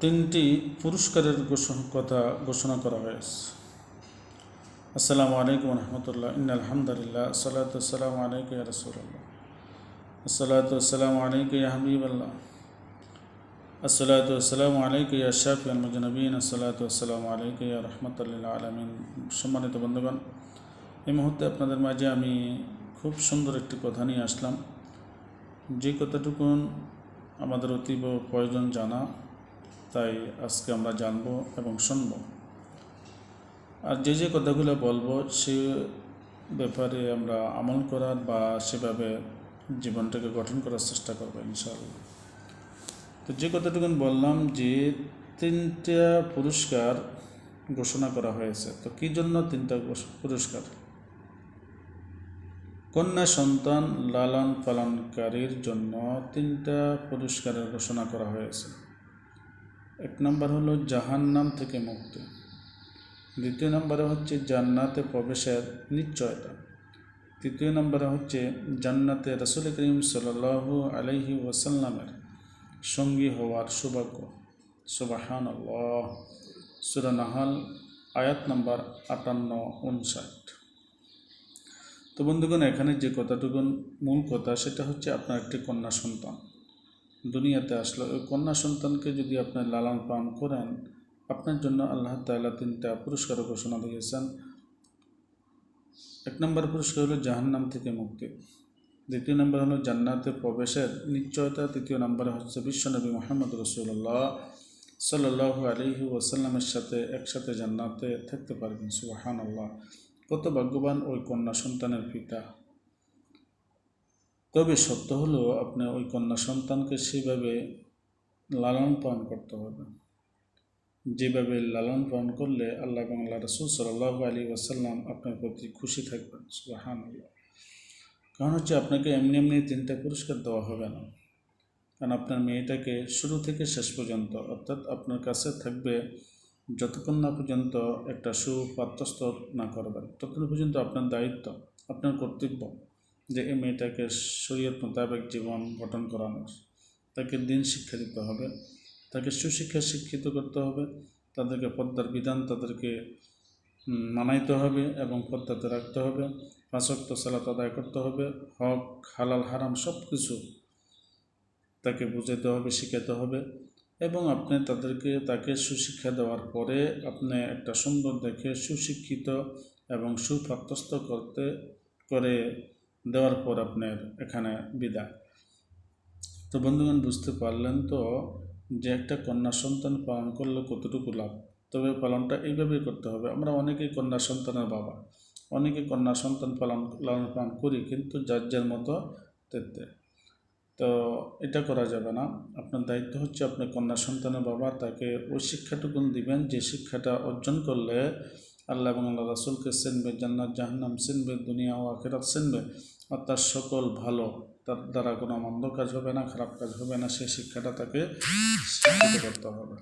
তিনটি পুরস্কারের কথা ঘোষণা করা হয়েছে। আসসালামু আলাইকুম রহমতুল্লাহ। ইন আলহামদুলিল্লাহ সালাতাম আলাইক রসুল্লাহ আসসালাতাম আলাইক হাবিবাল্লাহ। আসসালাতাম আলাইক শাফি আলমজনবিন আসসালাতাম আলাইক রহমতুল্লাহ আলমিন। সম্মানিত বন্ধুগণ, এই মুহূর্তে আপনাদের মাঝে আমি খুব সুন্দর একটি কথা নিয়ে আসলাম। যে কথাটুকুন আমাদের অতীব প্রয়োজন জানা। তাই আজকে আমরা জানব এবং শুনব। আর যে যে কথাগুলো বলব, সে ব্যাপারে আমরা আমল করার বা সেভাবে জীবনটাকে গঠন করার চেষ্টা করব, ইনশাআল্লাহ। তো যে কথাটুকুন বললাম যে, তিনটা পুরস্কার ঘোষণা করা হয়েছে। তো কী জন্য তিনটা পুরস্কার? কন্যা সন্তান লালন পালনকারীর জন্য তিনটা পুরস্কারের ঘোষণা করা হয়েছে। এক নম্বর হলো জাহান্নাম থেকে মুক্তি। দ্বিতীয় নম্বরে হচ্ছে জান্নাতে প্রবেশের নিশ্চয়তা। তৃতীয় নম্বরে হচ্ছে জান্নাতে রসুল করিম সাল আলহি ওয়াসাল্লামের সঙ্গী হওয়ার সৌভাগ্য। সুবাহান সুরানাহাল আয়াত নম্বর আটান্ন, উনষাট। তো বন্ধুগণ, এখানে যে কথাটুকুন মূল কথা, সেটা হচ্ছে আপনার একটি কন্যা সন্তান। দুনিয়াতে আসলো। ওই কন্যা সন্তানকে যদি আপনি লালন পালন করেন, আপনার জন্য আল্লাহ তাল্লাহ তিনটা পুরস্কার ঘোষণা দিয়েছেন। এক নম্বর পুরস্কার হলো জাহান্নাম থেকে মুক্তি। দ্বিতীয় নম্বর হলো জান্নাতে প্রবেশের নিশ্চয়তা। তৃতীয় নম্বরে হচ্ছে বিশ্বনবী মোহাম্মদ রসুল্লাহ সাল্লাহ আলহি ওসাল্লামের সাথে একসাথে জান্নাতে থাকতে পারবেন। সুবাহান আল্লাহ কত ভাগ্যবান ওই কন্যা সন্তানের পিতা। তবে সত্য হলো, আপনি ওই কন্যা সন্তানকে সেভাবে লালন পালন করতে হবে যেভাবে লালন পালন করলে আল্লাহ আল্লাহ রসুল সাল্লাহ আলী ওয়াসাল্লাম আপনার প্রতি খুশি থাকবেন সুবাহান কারণ হচ্ছে আপনাকে এমনি এমনি তিনটা পুরস্কার দেওয়া হবে না। কারণ আপনার মেয়েটাকে শুরু থেকে শেষ পর্যন্ত, অর্থাৎ আপনার কাছে থাকবে যতক্ষণ না পর্যন্ত একটা সুপাত্রস্থ না করবেন, ততক্ষণ পর্যন্ত আপনার দায়িত্ব, আপনার কর্তব্য যে এই মেয়েটাকে শরীয়ত মোতাবেক জীবন গঠন করানোর তাকে দিন শিক্ষা দিতে হবে, তাকে সুশিক্ষা শিক্ষিত করতে হবে, তাদেরকে পদ্মার বিধান তাদেরকে মানাইতে হবে এবং পদ্মাতে রাখতে হবে, পাঁচক্ত সালাত আদায় করতে হবে, হক, হালাল, হারাম সব কিছু তাকে বুঝাইতে হবে শিখাতে হবে এবং আপনি তাদেরকে, তাকে সুশিক্ষা দেওয়ার পরে আপনি একটা সুন্দর দেখে সুশিক্ষিত এবং সুপ্রাপ্তস্ত করতে, করে দেওয়ার পর আপনার এখানে বিদায়। তো বন্ধুগণ, বুঝতে পারলেন তো যে একটা কন্যা সন্তান পালন করলে কতটুকু লাভ? তবে পালনটা এইভাবেই করতে হবে। আমরা অনেকেই কন্যা সন্তানের বাবা। অনেকে কন্যা সন্তান পালন, লালন পালন করি, কিন্তু যার যার মতো তেতে। তো এটা করা যাবে না। আপনার দায়িত্ব হচ্ছে আপনার কন্যা সন্তানের বাবা, তাকে ওই শিক্ষাটুকুন দিবেন। যে শিক্ষাটা অর্জন করলে আল্লাহ এবং আল্লাহ রাসুলকে চিনবে, জান্নাত, জাহান্নাম চিনবে, দুনিয়া ও আখেরাত চিনবে। আর তার সকল ভালো, তার দ্বারা কোনো মন্দ কাজ হবে না, খারাপ কাজ হবে না সেই শিক্ষাটা তাকে শিক্ষিত করতে হবে।